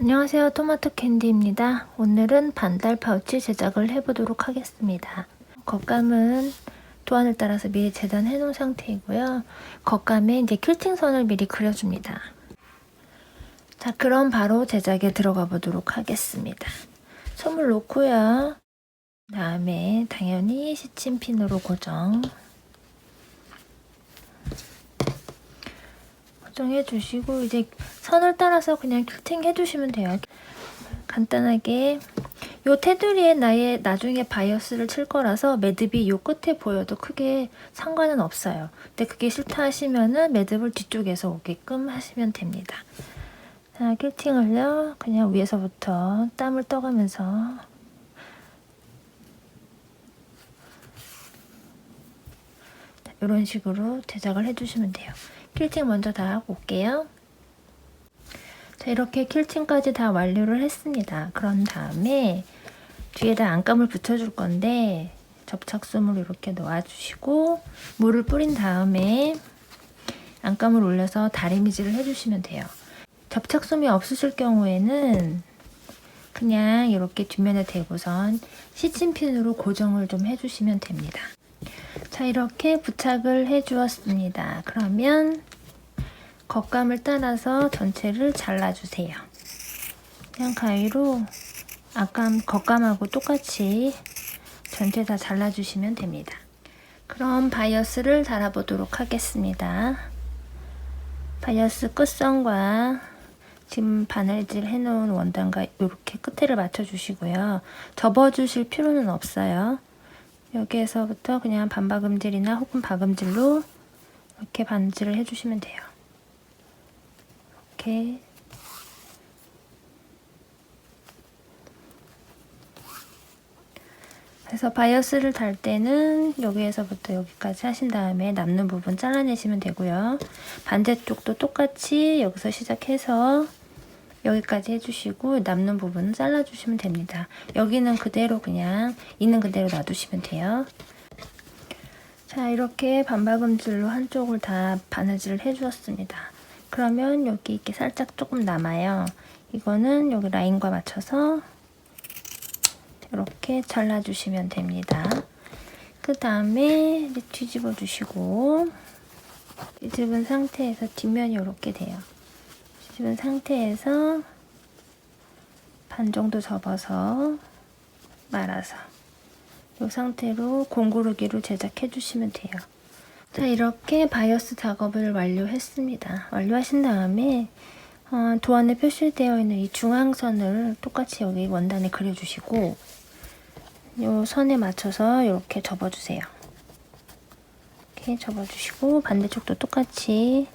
안녕하세요. 토마토 캔디입니다. 오늘은 반달 파우치 제작을 해보도록 하겠습니다. 겉감은 도안을 따라서 미리 재단해 놓은 상태이고요. 겉감에 이제 퀼팅 선을 미리 그려줍니다. 자, 그럼 바로 제작에 들어가 보도록 하겠습니다. 솜을 놓고요. 다음에 당연히 시침핀으로 고정. 고정해 주시고 이제 선을 따라서 그냥 큐팅 해주시면 돼요. 간단하게 요 테두리에 나의 나중에 바이어스를 칠 거라서 매듭이 요 끝에 보여도 크게 상관은 없어요. 근데 그게 싫다 하시면은 매듭을 뒤쪽에서 오게끔 하시면 됩니다. 자, 큐팅을요 그냥 위에서부터 땀을 떠가면서 이런 식으로 제작을 해주시면 돼요. 킬팅 먼저 다 하고 올게요. 자, 이렇게 킬팅까지 다 완료를 했습니다. 그런 다음에 뒤에다 안감을 붙여줄 건데 접착솜을 이렇게 놓아주시고 물을 뿌린 다음에 안감을 올려서 다리미질을 해주시면 돼요. 접착솜이 없으실 경우에는 그냥 이렇게 뒷면에 대고선 시침핀으로 고정을 좀 해주시면 됩니다. 자 이렇게 부착을 해 주었습니다. 그러면 겉감을 따라서 전체를 잘라주세요. 그냥 가위로 앞감, 겉감하고 똑같이 전체 다 잘라주시면 됩니다. 그럼 바이어스를 달아보도록 하겠습니다. 바이어스 끝선과 지금 바늘질 해놓은 원단과 이렇게 끝에를 맞춰주시고요. 접어주실 필요는 없어요. 여기에서부터 그냥 반박음질이나 혹은 박음질로 이렇게 반질을 해주시면 돼요. 이렇게 그래서 바이어스를 달 때는 여기에서부터 여기까지 하신 다음에 남는 부분 잘라내시면 되고요. 반대쪽도 똑같이 여기서 시작해서 여기까지 해주시고 남는 부분은 잘라주시면 됩니다. 여기는 그대로 그냥 있는 그대로 놔두시면 돼요. 자 이렇게 반박음질로 한쪽을 다 바느질을 해주었습니다. 그러면 여기 이렇게 살짝 조금 남아요. 이거는 여기 라인과 맞춰서 이렇게 잘라주시면 됩니다. 그 다음에 뒤집어 주시고 뒤집은 상태에서 뒷면이 이렇게 돼요. 뒤집은 상태에서 반 정도 접어서 말아서 이 상태로 공구르기로 제작해 주시면 돼요. 자 이렇게 바이어스 작업을 완료했습니다. 완료하신 다음에 어, 도안에 표시되어 있는 이 중앙선을 똑같이 여기 원단에 그려주시고 이 선에 맞춰서 이렇게 접어주세요. 이렇게 접어주시고 반대쪽도 똑같이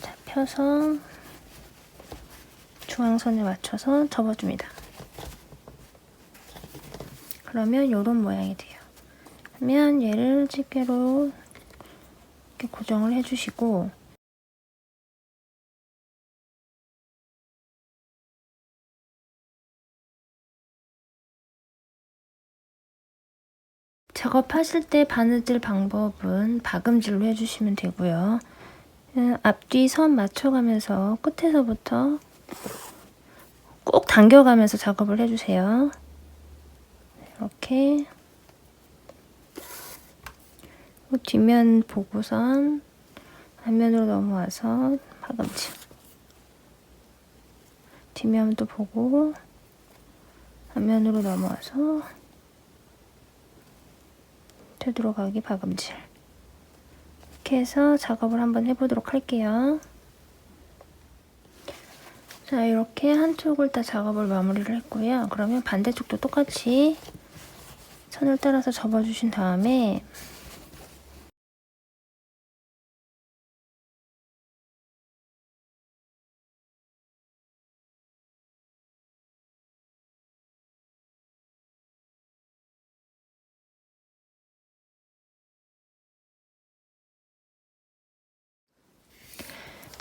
자, 펴서 중앙선에 맞춰서 접어줍니다. 그러면 이런 모양이 돼요. 그러면 얘를 집게로 이렇게 고정을 해주시고 작업하실 때 바느질 방법은 박음질로 해주시면 되고요. 음, 앞뒤 선 맞춰가면서 끝에서부터 꼭 당겨가면서 작업을 해주세요. 이렇게 뒷면 보고선 앞면으로 넘어와서 박음질 뒷면도 보고 앞면으로 넘어와서 되돌아가기 박음질 이렇게 해서 작업을 한번 해보도록 할게요. 자 이렇게 한쪽을 다 작업을 마무리를 했고요. 그러면 반대쪽도 똑같이 선을 따라서 접어주신 다음에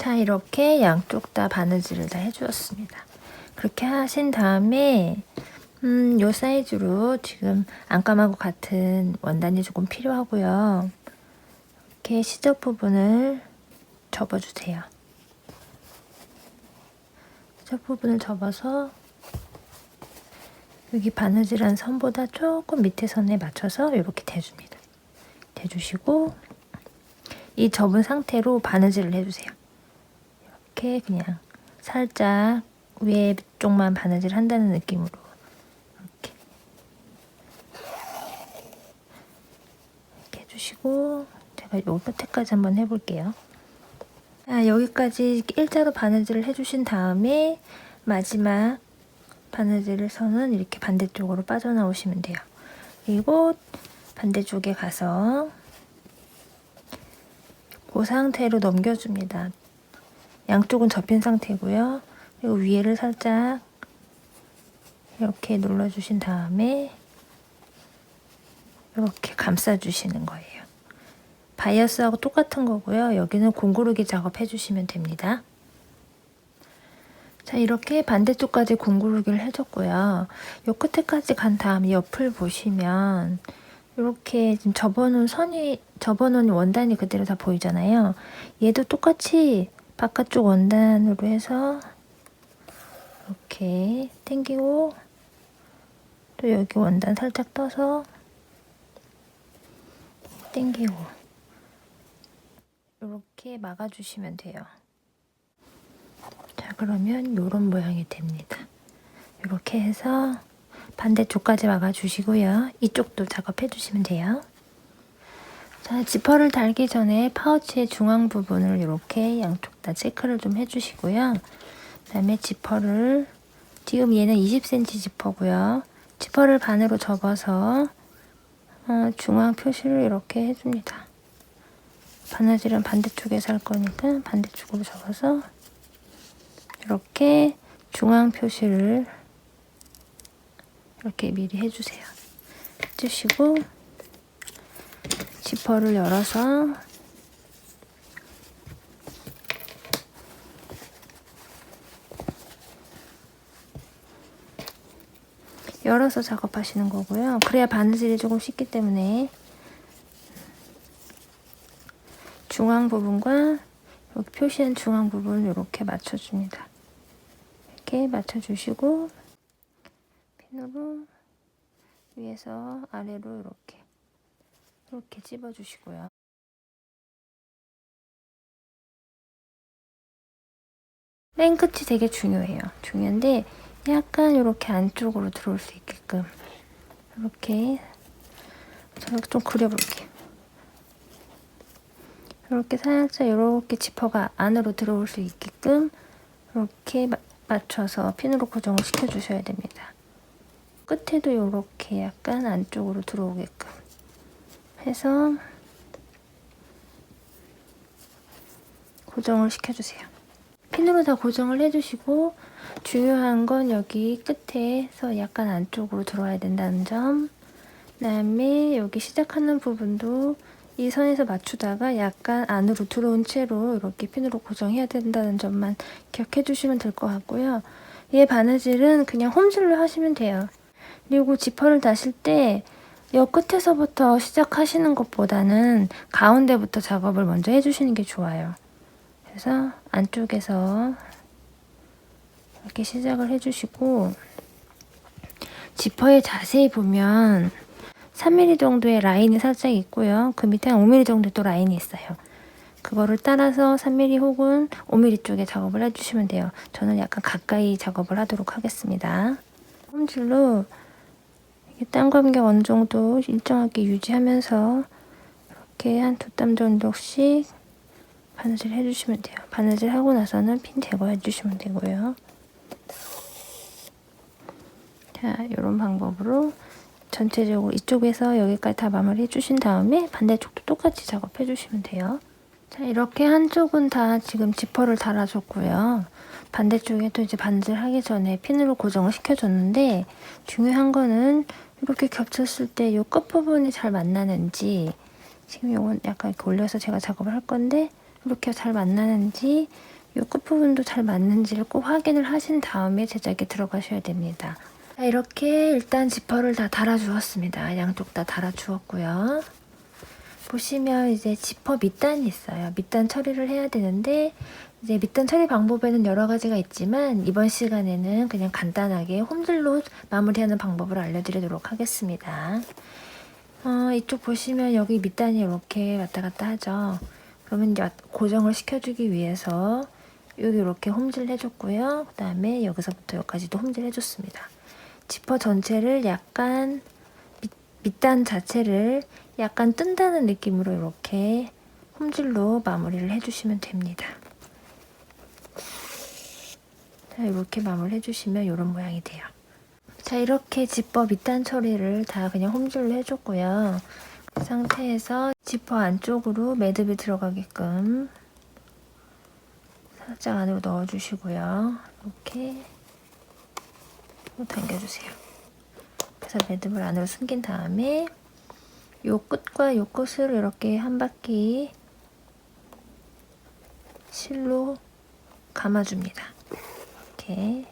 자 이렇게 양쪽 다 바느질을 다 해주었습니다. 그렇게 하신 다음에 음, 요 사이즈로 지금 안감하고 같은 원단이 조금 필요하고요. 이렇게 시접 부분을 접어주세요. 끝부분을 접어서 여기 바느질한 선보다 조금 밑에 선에 맞춰서 이렇게 대줍니다. 대주시고 이 접은 상태로 바느질을 해주세요. 이렇게 그냥 살짝 위에 쪽만 바느질 한다는 느낌으로 이렇게 이렇게 해주시고 제가 요 끝에까지 한번 해볼게요. 자, 여기까지 일자로 바느질을 해주신 다음에 마지막 바느질을 선은 이렇게 반대쪽으로 빠져나오시면 돼요. 그리고 반대쪽에 가서 그 상태로 넘겨줍니다. 양쪽은 접힌 상태고요. 그리고 위에를 살짝 이렇게 눌러주신 다음에 이렇게 감싸주시는 거예요. 바이어스하고 똑같은 거고요. 여기는 공구르기 작업 해주시면 됩니다. 자, 이렇게 반대쪽까지 공구르기를 해줬고요. 요 끝에까지 간 다음에 옆을 보시면 이렇게 지금 접어놓은 선이, 접어놓은 원단이 그대로 다 보이잖아요. 얘도 똑같이 바깥쪽 원단으로 해서 이렇게 당기고 또 여기 원단 살짝 떠서 당기고 이렇게 막아주시면 돼요. 자 그러면 이런 모양이 됩니다. 이렇게 해서 반대쪽까지 막아주시고요. 이쪽도 작업해 주시면 돼요. 자, 지퍼를 달기 전에 파우치의 중앙 부분을 이렇게 양쪽 다 체크를 좀 해주시고요. 그 다음에 지퍼를 지금 얘는 20cm 지퍼고요. 지퍼를 반으로 접어서 어, 중앙 표시를 이렇게 해줍니다. 바느질은 반대쪽에서 할 거니까 반대쪽으로 접어서 이렇게 중앙 표시를 이렇게 미리 해주세요. 해주시고 지퍼를 열어서 열어서 작업하시는 거고요. 그래야 바느질이 조금 쉽기 때문에 중앙 부분과 여기 표시한 중앙 부분 이렇게 맞춰줍니다. 이렇게 맞춰주시고 핀으로 위에서 아래로 이렇게 이렇게 찝어주시고요. 맨 끝이 되게 중요해요. 중요한데 약간 이렇게 안쪽으로 들어올 수 있게끔 이렇게 제가 좀 그려볼게요. 이렇게 살짝 이렇게 지퍼가 안으로 들어올 수 있게끔 이렇게 마, 맞춰서 핀으로 고정을 시켜주셔야 됩니다. 끝에도 이렇게 약간 안쪽으로 들어오게끔 해서 고정을 시켜주세요. 핀으로 다 고정을 해주시고 중요한 건 여기 끝에서 약간 안쪽으로 들어와야 된다는 점 그다음에 여기 시작하는 부분도 이 선에서 맞추다가 약간 안으로 들어온 채로 이렇게 핀으로 고정해야 된다는 점만 기억해 주시면 될 것 같고요. 얘 바느질은 그냥 홈질로 하시면 돼요. 그리고 지퍼를 다실 때 여 끝에서부터 시작하시는 것보다는 가운데부터 작업을 먼저 해주시는 게 좋아요. 그래서 안쪽에서 이렇게 시작을 해주시고 지퍼에 자세히 보면 3mm 정도의 라인이 살짝 있고요. 그 밑에 한 5mm 정도 또 라인이 있어요. 그거를 따라서 3mm 혹은 5mm 쪽에 작업을 해주시면 돼요. 저는 약간 가까이 작업을 하도록 하겠습니다. 홈질로 땀 감격 어느 정도 일정하게 유지하면서 이렇게 한 두 땀 정도씩 바느질 해주시면 돼요. 바느질 하고 나서는 핀 제거해 주시면 되고요. 자, 이런 방법으로 전체적으로 이쪽에서 여기까지 다 마무리 해주신 다음에 반대쪽도 똑같이 작업해 주시면 돼요. 자, 이렇게 한쪽은 다 지금 지퍼를 달아줬고요. 반대쪽에도 이제 반질 하기 전에 핀으로 고정을 시켜줬는데 중요한 거는 이렇게 겹쳤을 때 이 끝부분이 잘 만나는지 지금 이건 약간 이렇게 올려서 제가 작업을 할 건데 이렇게 잘 만나는지 이 끝부분도 잘 맞는지를 꼭 확인을 하신 다음에 제작에 들어가셔야 됩니다. 자, 이렇게 일단 지퍼를 다 달아주었습니다. 양쪽 다 달아주었고요. 보시면 이제 지퍼 밑단이 있어요. 밑단 처리를 해야 되는데 이제 밑단 처리 방법에는 여러 가지가 있지만 이번 시간에는 그냥 간단하게 홈들로 마무리하는 방법을 알려드리도록 하겠습니다. 어, 이쪽 보시면 여기 밑단이 이렇게 왔다 갔다 하죠. 그러면 이제 고정을 시켜주기 위해서 여기 이렇게 홈질 해줬고요. 그 다음에 여기서부터 여기까지도 홈질 해줬습니다. 지퍼 전체를 약간 밑, 밑단 자체를 약간 뜬다는 느낌으로 이렇게 홈질로 마무리를 해주시면 됩니다. 자, 이렇게 마무리 해주시면 이런 모양이 돼요. 자, 이렇게 지퍼 밑단 처리를 다 그냥 홈질로 해줬고요. 그 상태에서 지퍼 안쪽으로 매듭이 들어가게끔 살짝 안으로 넣어주시고요. 이렇게 당겨주세요. 그래서 매듭을 안으로 숨긴 다음에 요 끝과 요 끝을 이렇게 한 바퀴 실로 감아줍니다. 이렇게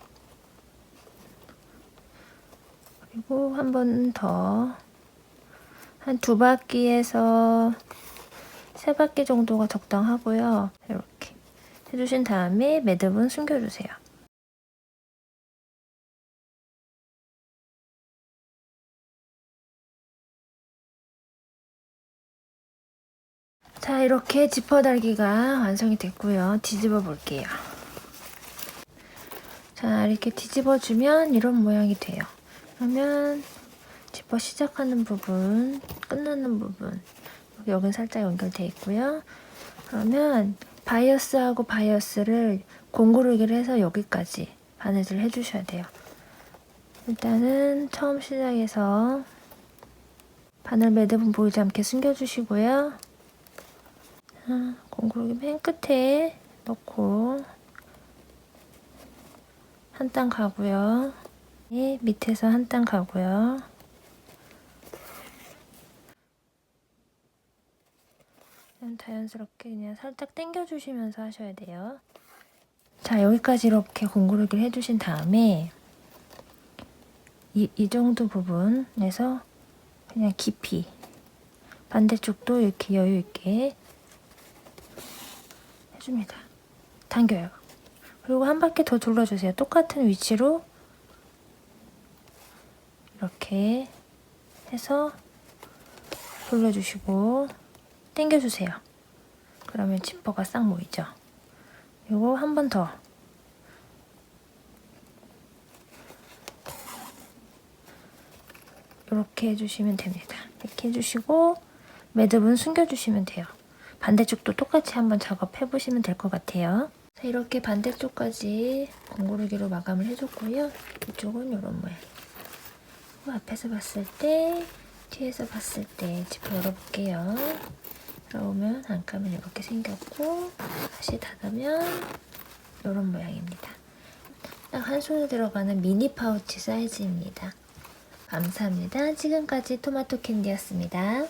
그리고 한 번 더 한 두 바퀴에서 세 바퀴 정도가 적당하고요. 이렇게 해주신 다음에 매듭은 숨겨주세요. 자, 이렇게 지퍼 달기가 완성이 됐고요. 뒤집어 볼게요. 자, 이렇게 뒤집어 주면 이런 모양이 돼요. 그러면 지퍼 시작하는 부분, 끝나는 부분, 여긴 살짝 연결돼 있고요. 그러면 바이어스하고 바이어스를 공구르기를 해서 여기까지 바느질 해주셔야 돼요. 일단은 처음 시작해서 바늘 매듭은 보이지 않게 숨겨주시고요. 아, 공구르기 맨 끝에 넣고 한땅 가고요. 예, 밑에서 한땅 가고요. 자연스럽게 그냥 살짝 당겨주시면서 하셔야 돼요. 자, 여기까지 이렇게 공구르기를 해주신 다음에 이, 이 정도 부분에서 그냥 깊이 반대쪽도 이렇게 여유 있게 해줍니다. 당겨요. 그리고 한 바퀴 더 둘러주세요. 똑같은 위치로 이렇게 해서 돌려주시고 당겨주세요. 그러면 지퍼가 싹 모이죠. 요거 한번 더. 이렇게 해주시면 됩니다. 이렇게 해주시고 매듭은 숨겨주시면 돼요. 반대쪽도 똑같이 한번 작업해 보시면 될 것 같아요. 자, 이렇게 반대쪽까지 공구르기로 마감을 해줬고요. 이쪽은 이런 모양. 앞에서 봤을 때, 뒤에서 봤을 때 지퍼 열어볼게요. 들어오면 안감은 이렇게 생겼고 다시 닫으면 이런 모양입니다. 딱 한 손에 들어가는 미니 파우치 사이즈입니다. 감사합니다. 지금까지 토마토 캔디였습니다.